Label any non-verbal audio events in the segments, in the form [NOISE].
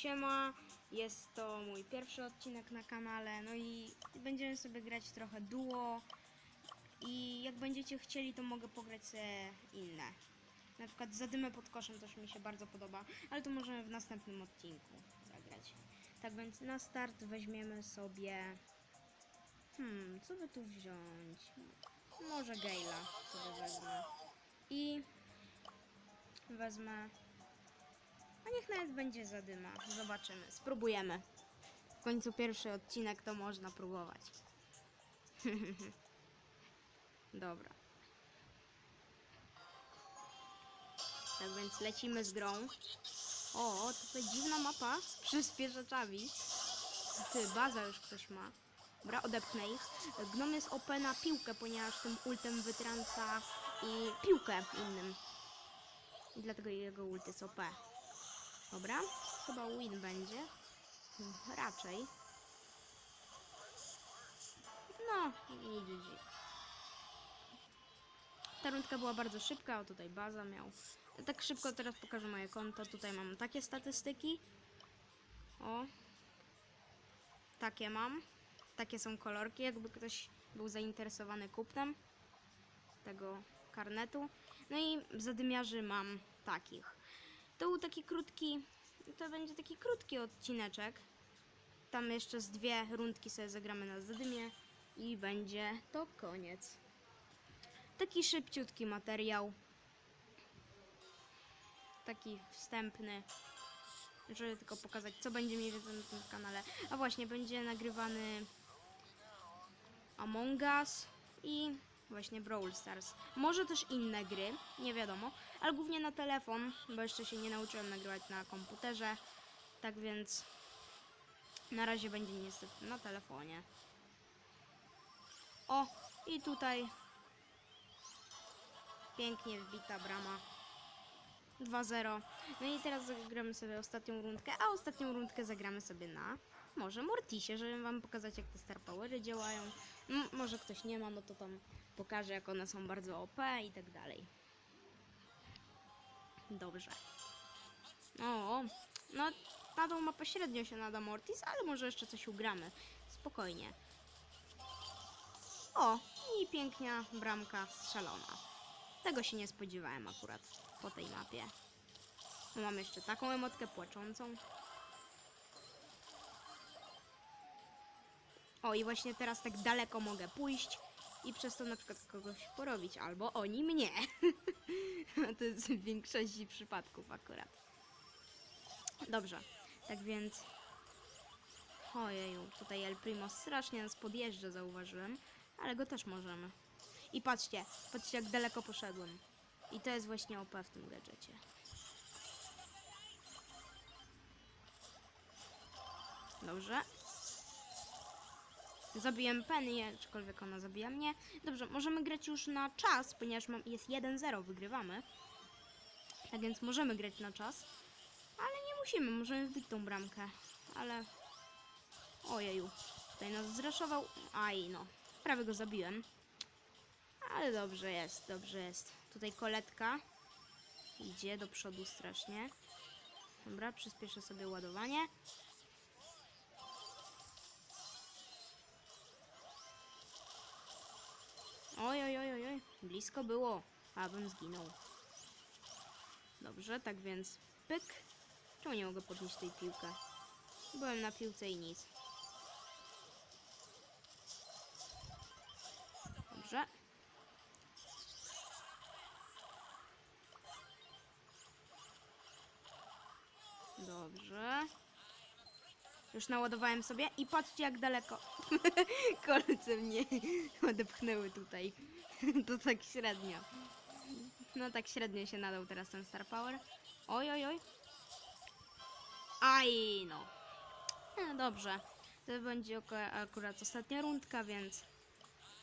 Siema, jest to mój pierwszy odcinek na kanale, no i będziemy sobie grać trochę duo i jak będziecie chcieli, to mogę pograć sobie inne. Na przykład Zadymę pod koszem też mi się bardzo podoba, ale to możemy w następnym odcinku zagrać. Tak więc na start weźmiemy sobie... Hmm, co by tu wziąć? Może Gale'a sobie wezmę. I wezmę a niech nawet będzie zadyma. Zobaczymy. Spróbujemy. W końcu pierwszy odcinek to można próbować. [LAUGHS] Dobra. Tak więc lecimy z grą. O, tutaj dziwna mapa z przyspieszaczami. Ty, baza już ktoś ma. Dobra, odepchnę ich. Gnom jest OP na piłkę, ponieważ tym ultem wytrąca i piłkę innym. I dlatego jego ult jest OP. Dobra, chyba win będzie. Raczej. No, i GG. Ta rundka była bardzo szybka, o tutaj baza miał. Tak szybko teraz pokażę moje konto. Tutaj mam takie statystyki. O. Takie mam. Takie są kolorki, jakby ktoś był zainteresowany kupnem tego karnetu. No i zadymiarzy mam takich. To był taki krótki, to będzie taki krótki odcineczek. Tam jeszcze z dwie rundki sobie zagramy na zadymie i będzie to koniec. Taki szybciutki materiał. Taki wstępny, żeby tylko pokazać, co będzie mniej więcej na tym kanale. A właśnie, będzie nagrywany Among Us i właśnie Brawl Stars. Może też inne gry, nie wiadomo, ale głównie na telefon, bo jeszcze się nie nauczyłem nagrywać na komputerze. Tak więc na razie będzie niestety na telefonie. O, i tutaj pięknie wbita brama. 2-0. No i teraz zagramy sobie ostatnią rundkę, a ostatnią rundkę zagramy sobie na może Mortisie, żeby wam pokazać jak te Star Powery działają. Może ktoś nie ma, no to tam pokażę jak one są bardzo OP i tak dalej. Dobrze. O, no na tą mapę średnio się nada Mortis, ale może jeszcze coś ugramy. Spokojnie. O, i piękna bramka strzelona. Tego się nie spodziewałem akurat po tej mapie. No, mam jeszcze taką emotkę płaczącą. O, i właśnie teraz tak daleko mogę pójść i przez to na przykład kogoś porobić, albo oni mnie. [LAUGHS] to jest w większości przypadków akurat. Dobrze, tak więc... Ojeju, tutaj El Primo strasznie nas podjeżdża, zauważyłem, ale go też możemy. I patrzcie, patrzcie jak daleko poszedłem. I to jest właśnie OP w tym gadżecie. Dobrze. Zabiłem Penny, aczkolwiek ona zabija mnie. Dobrze, możemy grać już na czas, ponieważ mam, jest 1-0, wygrywamy. Tak więc możemy grać na czas. Ale nie musimy, możemy wbić tą bramkę. Ale... Ojeju, tutaj nas zraszował. Aj no, prawie go zabiłem. Ale dobrze jest, dobrze jest. Tutaj koletka idzie do przodu strasznie. Dobra, przyspieszę sobie ładowanie. Oj, oj, oj, oj, blisko było, abym zginął. Dobrze, tak więc pyk. Czemu nie mogę podnieść tej piłkę? Byłem na piłce i nic. Dobrze. Dobrze. Już naładowałem sobie i patrzcie jak daleko. [LAUGHS] Kolce mnie [LAUGHS] odepchnęły tutaj. [LAUGHS] to tak średnio. No tak średnio się nadał teraz ten Star Power. Oj, oj, oj. Aj, no. no dobrze. To będzie akurat ostatnia rundka, więc...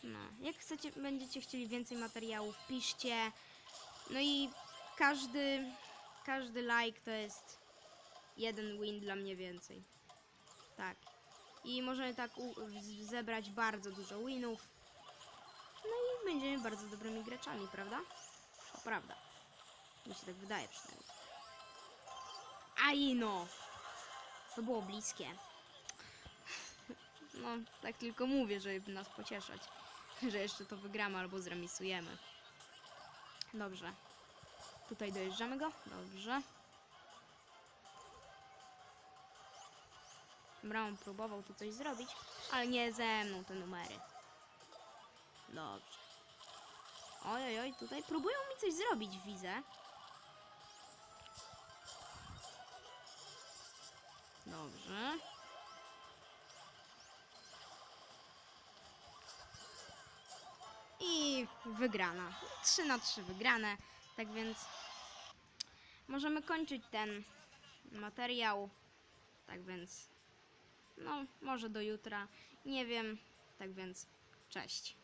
No, jak chcecie, będziecie chcieli więcej materiałów, piszcie. No i każdy, każdy like to jest jeden win dla mnie więcej. Tak. I możemy tak zebrać bardzo dużo winów. No i będziemy bardzo dobrymi graczami, prawda? To prawda. Mi się tak wydaje przynajmniej. Aj no! To było bliskie. No, tak tylko mówię, żeby nas pocieszać, że jeszcze to wygramy albo zremisujemy. Dobrze. Tutaj dojeżdżamy go? Dobrze. On próbował tu coś zrobić, ale nie ze mną te numery. Dobrze. Oj, oj, oj, tutaj próbują mi coś zrobić, widzę. Dobrze. I wygrana. 3 na 3 wygrane. Tak więc możemy kończyć ten materiał. Tak więc no, może do jutra. Nie wiem. Tak więc cześć.